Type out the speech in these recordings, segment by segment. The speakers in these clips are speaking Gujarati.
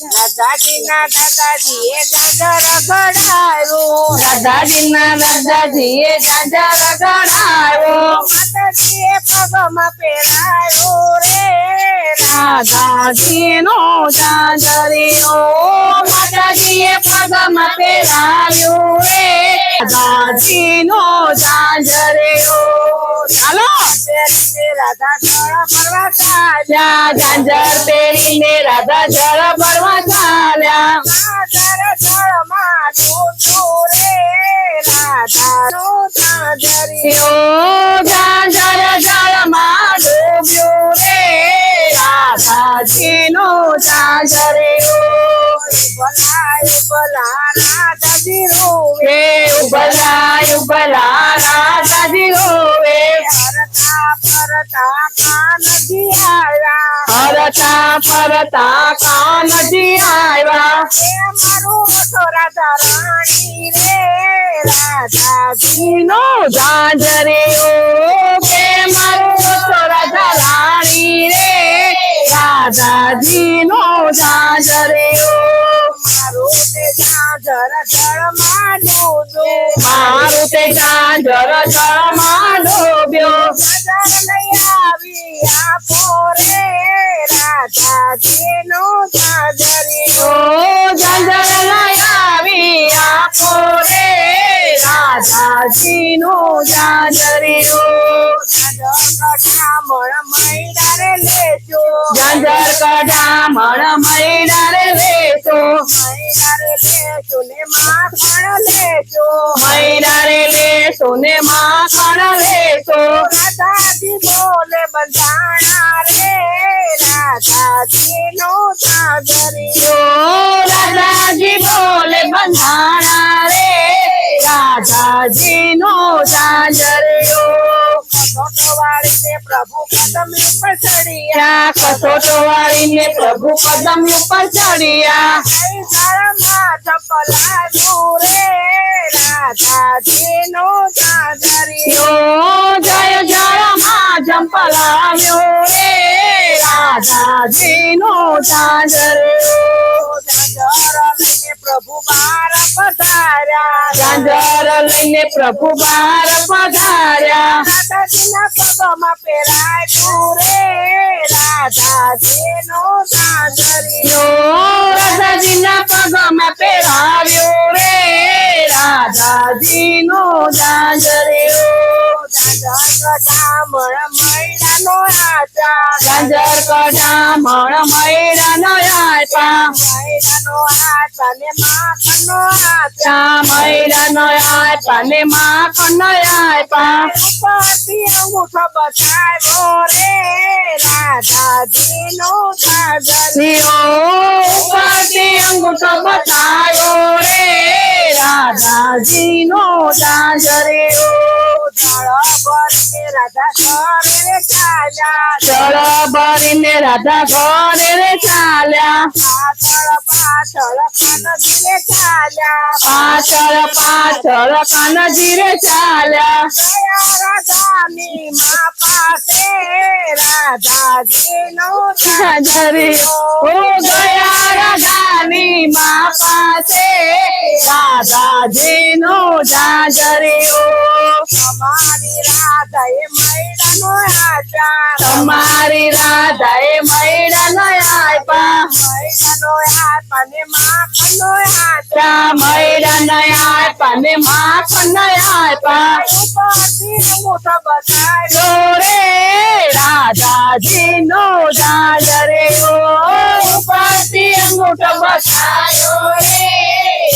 દાદાજીના દાદાજીએ જાજર ઘડાયું દાદાજીના દાદાજીએ ગણાવ્યો માતાજીએ પગમાં પહેરાયું રે. દાદાજીનો જાજરીઓ. માતાજીએ પગમાં પહેરાયો રે. દાદાજીનો જાજરીઓ. પહેરીને રાધા સ્થળ ફરવા ચાલ્યા ત્યાં ઝાંઝર પહેરીને રાધા જળ ભરવા ચાલ્યા જાજર જળમાં ડૂબતું રે રાધાનું જાજરી યો ઝાંઝર જળમાં ડૂબ્યું રે રાધાજીનો ઝાંઝરિયો ભલાય ભલા રાધાજી રોવે રે ઉબલા ઉબલા રાધાજી રોવે હરતા ફરતા ફરતા કાનજી આવ્યા રાધાજી નો ઝાંઝરિયો કે મારું રાધા રાણી રે રાધાજીનો ઝાંઝરિયો મારું તે જાજર જળમાં ડૂબ્યો આવી આપો રે રાધાજીનું જાજરિયું ઓ ઝાંઝર લઈ આવી આપો રે રાધાજીનો ઝાંઝરિયો કઢામણ મૈડા રે લેજો. ઝાંઝર કઢામણ મૈડા રે લેજો. મૈડા રે લેશો ને માખણ લેશો રાધાજી બોલે બંધાણા રે રાધાજી નો જાજરિયો પ્રભુ કદમ ઉપર ચડિયા ત્યાં કસોટો વાળીને પ્રભુ કદમ ઉપર ચડ્યા કઈ તારામાં ચપલા રે રાધાજી નો જાજરિયો યો જય જય માં જંપલાવ્યો રે રાધાજીનો ઝાંઝરિયો જાજર પ્રભુ બાર પધાર્યા. ઝાંઝર લઈને પ્રભુ બાર પધાર્યા. દાદાજીના પગમાં પહેરાયું રે. રાધાજીનો જાજરિયો રાધાજીના પગમાં પહેરાવ્યો રે. રાધાજીનો ઝાંઝરિયો બ્રાહ્મણ મૈડાનો આચાર ઝાંઝર કઢામણ મૈડાનો આપ્યા મૈડાનો હાથ અને માખણનો હાથ ચા મૈડાનો આપ્યા ને માખણ આપ્યા ઉપરથી અંગૂઠો બતાવ્યો રે રાધાજી નો સિંહો ઉપરથી અંગૂઠો બતાવ્યો રે રાધાજીનો ઝાંઝરિયો જળ ભરીને રાધા ઘરે રે ચાલ્યા ચળ ભરીને રાધા ઘરે રે ચાલ્યા પાછળ પાછળ કાનજી રે ચાલ્યા રાધાની મા પાસે રાધાજી નો ઓ ગયા રાધાની મા પાસે રાધાજીનો ઝાંઝરિયો અમારી રાધાએ રાધા એ તમારી રાધાએ મૈડાનો આપ્યા. ચા મૈડાનો આપ્યા. ને માખણ આપ્યા રે રાધાજી નો ઝાંઝરિયો ઉપરથી અંગૂઠો બતાવ્યો રે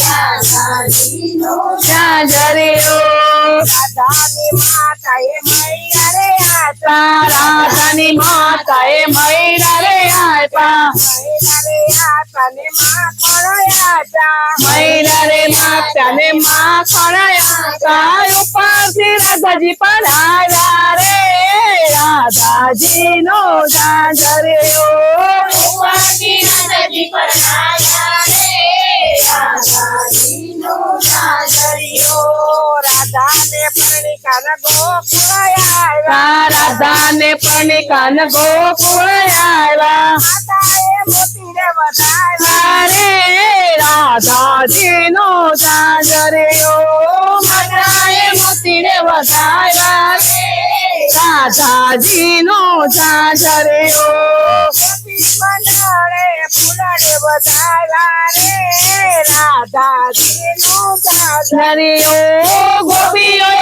રાધાજીનો ઝાંઝરિયો રાધાની માતાએ મૈડા રે આચાર રાધાની માતાએ મૈડા રે આપ્યા મૈડા રે હાથ અને માખણ આચાર મૈડા રે માતા ને માખણ આપ્યા ઉપરથી રાધાજી પધાર્યા રે રાધાજીનો ઝાંઝરિયો ઉપરથી રાધાજી પધાર્યા રે તારા દાને પણ કાન ગોકુળ આવ્યા અરે રાધાજી નો સાજર્યો મનાએ મોતીને વધાવ્યા રાધાજી નો સાજર્યો ફૂલડે વધાવ્યા રે રાધાજી નો સાજર્યો ગોપીઓ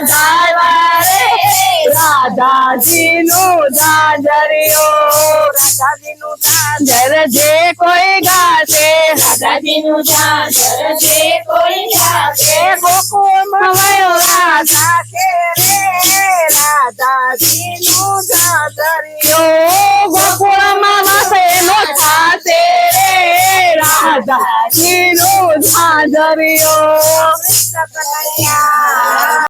વધાવ્યા રે રાધાજીનું સાધન જર જે કોઈ ગાશે રાધાજીનું ઝાંઝર જે કોઈ ગાશે વયો રાધા છે રે રાધાજીનું સાધન યો ગોકુળમાં વાસે નો થાશે રે કૃષ્ણ કનૈયા.